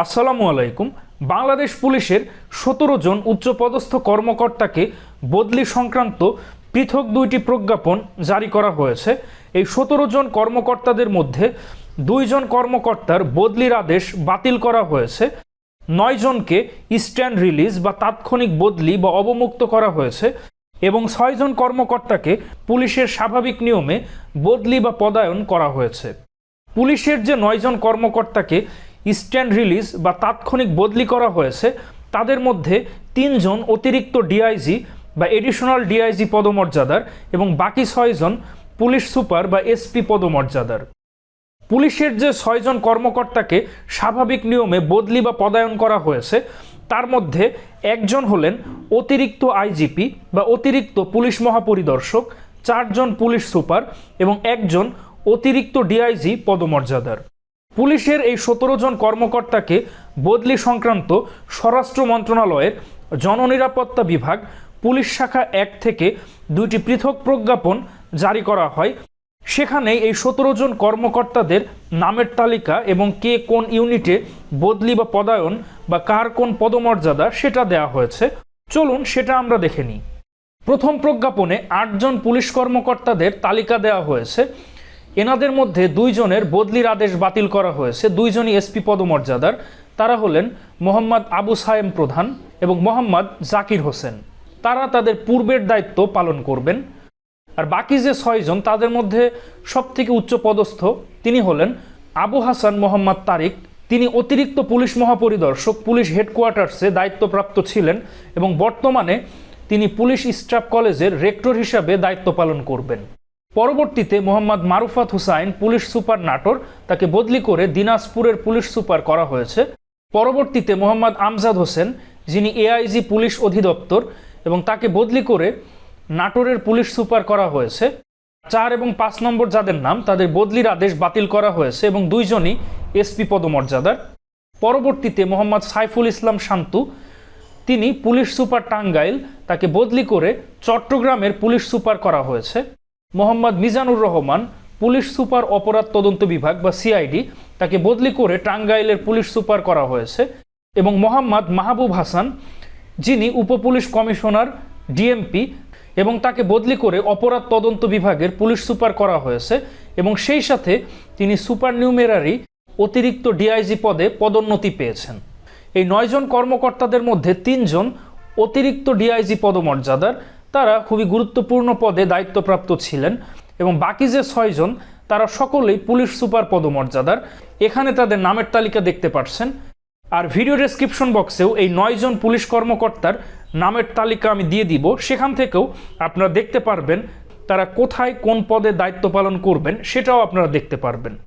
আসসালামু আলাইকুম। বাংলাদেশ পুলিশের সতেরো জন উচ্চপদস্থ কর্মকর্তাকে বদলি সংক্রান্ত পৃথক দুইটি প্রজ্ঞাপন জারি করা হয়েছে। এই সতেরো জন কর্মকর্তাদের মধ্যে দুইজন কর্মকর্তার বদলির আদেশ বাতিল করা হয়েছে। নয় জনকে স্ট্যান্ড রিলিজ বা তাৎক্ষণিক বদলি বা অবমুক্ত করা হয়েছে এবং ছয়জন কর্মকর্তাকে পুলিশের স্বাভাবিক নিয়মে বদলি বা পদায়ন করা হয়েছে। পুলিশের যে নয়জন কর্মকর্তাকে স্ট্যান্ড রিলিজ বা তাৎক্ষণিক বদলি করা হয়েছে, তাদের মধ্যে তিনজন অতিরিক্ত ডিআইজি বা এডিশনাল ডিআইজি পদমর্যাদার এবং বাকি ছয়জন পুলিশ সুপার বা এসপি পদমর্যাদার। পুলিশের যে ছয়জন কর্মকর্তাকে স্বাভাবিক নিয়মে বদলি বা পদায়ন করা হয়েছে, তার মধ্যে একজন হলেন অতিরিক্ত আইজিপি বা অতিরিক্ত পুলিশ মহাপরিদর্শক, চারজন পুলিশ সুপার এবং একজন অতিরিক্ত ডিআইজি পদমর্যাদার। পুলিশের এই সতেরো জন কর্মকর্তাকে বদলি সংক্রান্ত স্বরাষ্ট্র মন্ত্রণালয়ের জননিরাপত্তা বিভাগ, পুলিশ শাখা এক থেকে দুইটি পৃথক প্রজ্ঞাপন জারি করা হয়। সেখানে এই সতেরো জন কর্মকর্তাদের নামের তালিকা এবং কে কোন ইউনিটে বদলি বা পদায়ন বা কার কোন পদমর্যাদা সেটা দেওয়া হয়েছে। চলুন সেটা আমরা দেখে নিই। প্রথম প্রজ্ঞাপনে আটজন পুলিশ কর্মকর্তাদের তালিকা দেওয়া হয়েছে। এনাদের মধ্যে দুইজনের বদলির আদেশ বাতিল করা হয়েছে। দুইজনই এসপি পদমর্যাদার। তারা হলেন মোহাম্মদ আবু সায়েম প্রধান এবং মোহাম্মদ জাকির হোসেন। তারা তাদের পূর্বের দায়িত্ব পালন করবেন। আর বাকি যে ছয়জন, তাদের মধ্যে সবথেকে উচ্চ পদস্থ তিনি হলেন আবু হাসান মোহাম্মদ তারিক। তিনি অতিরিক্ত পুলিশ মহাপরিদর্শক, পুলিশ হেডকোয়ার্টার্সে দায়িত্বপ্রাপ্ত ছিলেন এবং বর্তমানে তিনি পুলিশ স্টাফ কলেজের রেক্টর হিসাবে দায়িত্ব পালন করবেন। পরবর্তীতে মোহাম্মদ মারুফাত হুসাইন পুলিশ সুপার নাটোর, তাকে বদলি করে দিনাজপুরের পুলিশ সুপার করা হয়েছে। পরবর্তীতে মোহাম্মদ আমজাদ হোসেন, যিনি এআইজি পুলিশ অধিদপ্তর, এবং তাকে বদলি করে নাটোরের পুলিশ সুপার করা হয়েছে। চার এবং পাঁচ নম্বর যাদের নাম, তাদের বদলির আদেশ বাতিল করা হয়েছে এবং দুইজনই এসপি পদমর্যাদার। পরবর্তীতে মোহাম্মদ সাইফুল ইসলাম শান্তু, তিনি পুলিশ সুপার টাঙ্গাইল, তাকে বদলি করে চট্টগ্রামের পুলিশ সুপার করা হয়েছে। মোহাম্মদ মিজানুর রহমান, পুলিশ সুপার অপরাধ তদন্ত বিভাগ বা সিআইডি, তাকে বদলি করে টাঙ্গাইলের পুলিশ সুপার করা হয়েছে এবং মোহাম্মদ মাহবুব হাসান, যিনি উপপুলিশ কমিশনার, ডিএমপি এবং তাকে বদলি করে অপরাধ তদন্ত বিভাগের পুলিশ সুপার করা হয়েছে এবং সেই সাথে তিনি সুপার নিউমেরারি অতিরিক্ত ডিআইজি পদে পদোন্নতি পেয়েছেন। এই নয়জন কর্মকর্তাদের মধ্যে তিনজন অতিরিক্ত ডিআইজি পদমর্যাদার তারা খুবই গুরুত্বপূর্ণ পদে দায়িত্বপ্রাপ্ত ছিলেন এবং বাকি যে ছয়জন, তারা সকলেই পুলিশ সুপার পদমর্যাদার। এখানে তাদের নামের তালিকা দেখতে পাচ্ছেন আর ভিডিও ডেসক্রিপশন বক্সেও এই নয়জন পুলিশ কর্মকর্তার নামের তালিকা আমি দিয়ে দিব। সেখান থেকেও আপনারা দেখতে পারবেন তারা কোথায় কোন পদে দায়িত্ব পালন করবেন, সেটাও আপনারা দেখতে পারবেন।